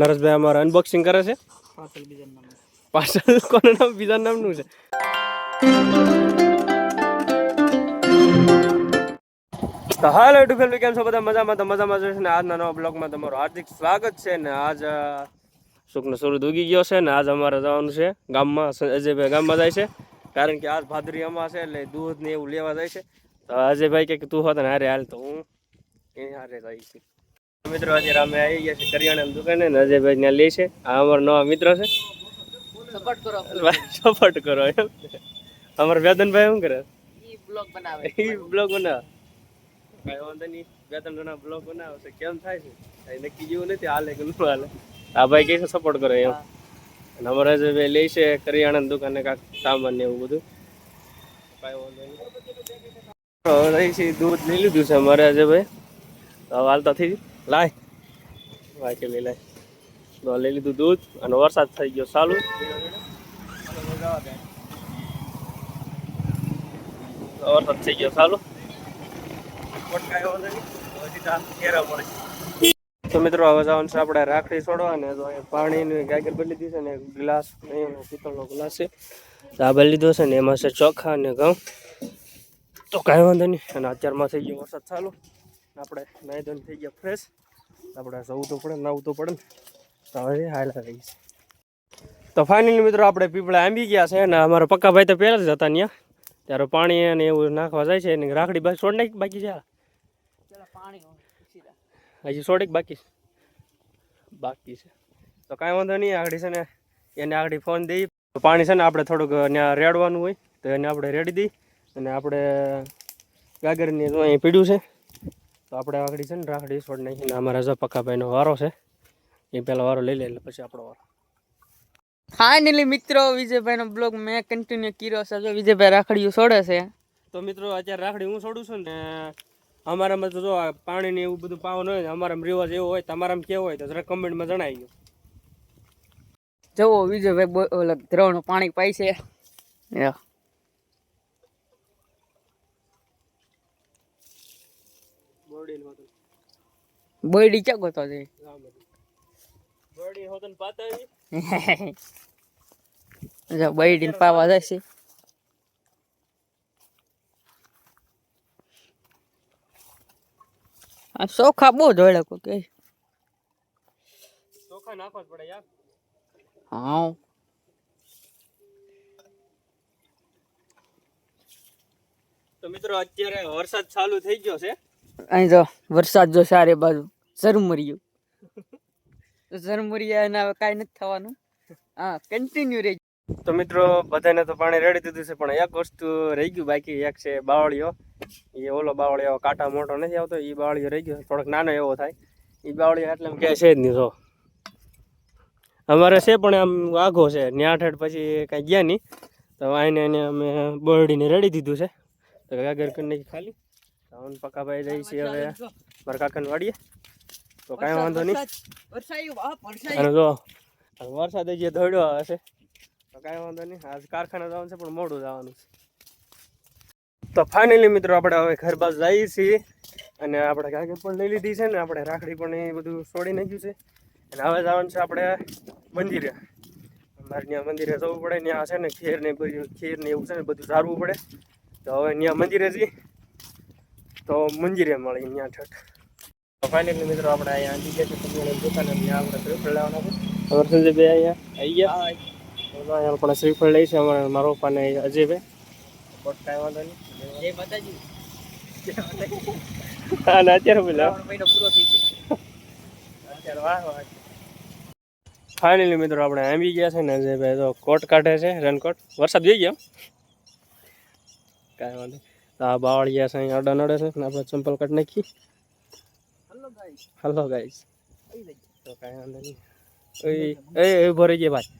નરેશભાઈ અમારે અનબોક્સિંગ કરે છે? પાર્સલ કોનું નામ? બીજા નામનું છે? તો હાલો યુટ્યુબ ફેમિલી કેમ છો? બધા મજામાં? તો મજામાં જોઈશ ને આજના નવા બ્લોગમાં તમારું હાર્દિક સ્વાગત છે ને આજ સુખનો સૂરજ ઉગી ગયો છે ને આજ અમારે જવાનું છે ગામમાં અજયભાઈ ગામમાં જાય છે. કારણ કે આજ ભાદરી અમા છે એટલે દૂધ ને એવું લેવા જાય છે. તો અજયભાઈ કે તું હોત ને હારે હાલ તો હું એ હારે જાય છે. મિત્રો અત્યારે અમે આવી ગયા છે કરિયાણા દુકાને ને અજયભાઈ ત્યાં લે છે. આ અમારો નવા મિત્ર છે. સપોર્ટ કરો. સપોર્ટ કરો એમ. અમારા વેદનભાઈ શું કરે? બ્લોગ બનાવે. એ બ્લોગ બનાવે. કઈ વાંધો નહીં. બે ત્રણ જણા બ્લોગ બનાવે છે. કેમ થાય છે? કઈ નક્કી જેવું નથી. હાલે કે ન હાલે. આ ભાઈ કહે છે સપોર્ટ કરો એમ. અને અમારે જે ભાઈ લે છે કરિયાણાની દુકાને કાંક સામાન ને એવું બધું. કઈ વાંધો નહીં. દૂધ લઈ લીધું છે અમારે ભાઈ તો હવે હાલતા થઈ લાય. વાંચે લઈ લાય. તો લઈ લીધું દૂધ અને વરસાદ થઈ ગયો ચાલુ. વરસાદ થઈ ગયો ચાલુ. તો મિત્રો હવે જવાનું છે આપણે રાખડી છોડવા ને તો પાણીની ગાગર બદલી દીધી છે ને ગ્લાસ પિત્તળનો ગ્લાસ છે. આ બદલી લીધો છે ને એમાં છે ચોખા અને ઘઉં. તો કાંઈ વાંધો નહીં. અને અત્યારમાં થઈ ગયો વરસાદ ચાલુ. આપણે નાહી ધોઈને થઈ ગયા ફ્રેશ આપણે જવું તો પડે નાવું તો પડે ને. તો હવે હાલા રહી છે. તો ફાઇનલી મિત્રો આપણે પીપળા આંબી ગયા છે અને અમારા પક્કા ભાઈ તો પહેલાં જ હતા ત્યાં. ત્યારે પાણી અને એવું નાખવા જાય છે અને રાખડી બાકી છોડ નાખી બાકી છે હજી સોડીક બાકી બાકી છે. તો કાંઈ વાંધો નહીં આગળ છે ને એને આગળ ફોન દઈ. પાણી છે ને આપણે થોડુંક ત્યાં રેડવાનું હોય તો એને આપણે રેડી દઈ. અને આપણે ગાગરની અહીં પીડ્યું છે. તો આપણે આગળ છે ને રાખડી છોડ નાખીને અમારા જો પક્કાભાઈનો વારો છે એ પહેલાં વારો લઈ લે એટલે પછી આપણો વારો. ફાઇનલી મિત્રો વિજયભાઈનો બ્લોગ મેં કન્ટિન્યુ કર્યો છે. જો વિજયભાઈ રાખડીઓ છોડે છે. તો મિત્રો અત્યારે રાખડી હું છોડું છું ને અમારામાં તો જો પાણીને એવું બધું પાવાનું હોય અમારામાં રિવાજ એવો હોય તમારામાં કેવો હોય તો જરા કમેન્ટમાં જણાવી દો. જવો વિજયભાઈ ઓલા દ્રવનું પાણી પાય છે. યા. બોયડી ક્યાં ગોતો છે? બોડી હોતન પાતા જો બોયડી ને પાવા જશે. આ સોખા બહુ ધોળે કે. સોખા નાખવા જ પડે યાર. હા તો મિત્રો અત્યારે વરસાદ ચાલુ થઈ ગયો છે. અહીં જો વરસાદ જો સારી બાજુ. ઝરમરિયું. તો ઝરમરિયા એના હવે કાંઈ નથી થવાનું. હા કન્ટિન્યુ રહી તો મિત્રો બધાને તો પાણી રેડી દીધું છે પણ એક વસ્તુ રહી ગયું બાકી એક છે બાવળીઓ. એ ઓલો બાવળીઓ કાંટા મોટો નથી આવતો એ બાવળીઓ રહી ગયો થોડોક નાનો એવો થાય. એ બાવળીઓ એટલે એમ કે છે જ નહીં તો અમારે છે પણ આમ આઘો છે ન્યાઠેઠ પછી કાંઈ ગયા નહીં. તો આને એને અમે બરડીને રેડી દીધું છે. તો ગાગર કરી નાખી ખાલી. તો ભાઈ જઈ જાય છે હવે મારા કાકાને વાડીએ. તો કાંઈ વાંધો નહીં. અને જો વરસાદ જે દોડ્યો હશે. તો કાંઈ વાંધો નહીં. આજ કારખાના જવાનું છે પણ મોડું જવાનું છે. તો ફાઇનલી મિત્રો આપણે હવે ઘર બાજુ જઈએ છીએ. અને આપણે કાગળ પણ લઈ લીધી છે ને આપણે રાખડી પણ એ બધું છોડી નાખ્યું છે. અને હવે જવાનું છે આપણે મંદિરે. અમારે ત્યાં મંદિરે જવું પડે ત્યાં છે ને ખીર ને ખીર ને એવું છે ને બધું સારવું પડે. તો હવે ત્યાં મંદિરે જઈએ. તો મંદિરે મળી ત્યાં ઠઠ. તો ફાઇનલી મિત્રો આપણે અહીંયા આવી ગયા છે કપિયાની દુકાને અહીંયા આપણે શ્રીફળ લેવાના છે. વર્ષનજી બે અહીંયા આવી ગયા? અહીંયા પણ શ્રીફળ લઈ છે. અમારા મારા પપ્પાને અજયભાઈ. બટ કાંઈ વાંધો નહીં. જય માતાજી. હા ને અત્યારે બોલા. મહિનો પૂરો થઈ ગયો. અત્યારે વાહ વાહ. ફાઇનલી મિત્રો આપણે આવી ગયા છે ને અજયભાઈ. તો કોટ કાઢે છે રેનકોટ વરસાદ જોઈ ગયો? કાંઈ વાંધો નહીં. તો આ બાવળિયા છે અહીંયા અડા નડે છે ને આપણે ચંપલ કાઢી નાખી હલો ગાઈસ. તો કાંઈ વાંધો નહીં. એ એ ભરી ગયા ભાઈ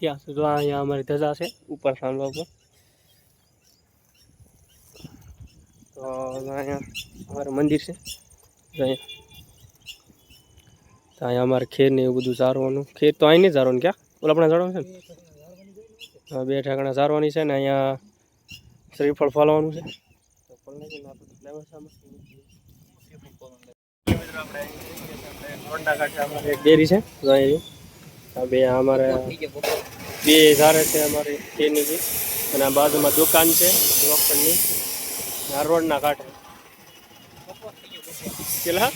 ક્યાં છે તો અહીંયા અમારી ધજા છે ઉપર સાંભળવા ઉપર. તો અહીંયા અમારું મંદિર છે. અહીંયા. તો અહીંયા અમારે ખેર ને એવું બધું સારવાનું ખેર તો અહીં નહીં સારવાનું ક્યાં? ઓલા આપણે ચારવાનું છે ને? બે ઠેકાણા સારવાની છે ને અહીંયા શ્રીફળ ફાલવાનું છે. ડેરી છે બે અમારે છે અમારી તેની અને બાજુમાં દુકાન છે, લોખંડની. આ રોડના કાંઠે. કેટલા?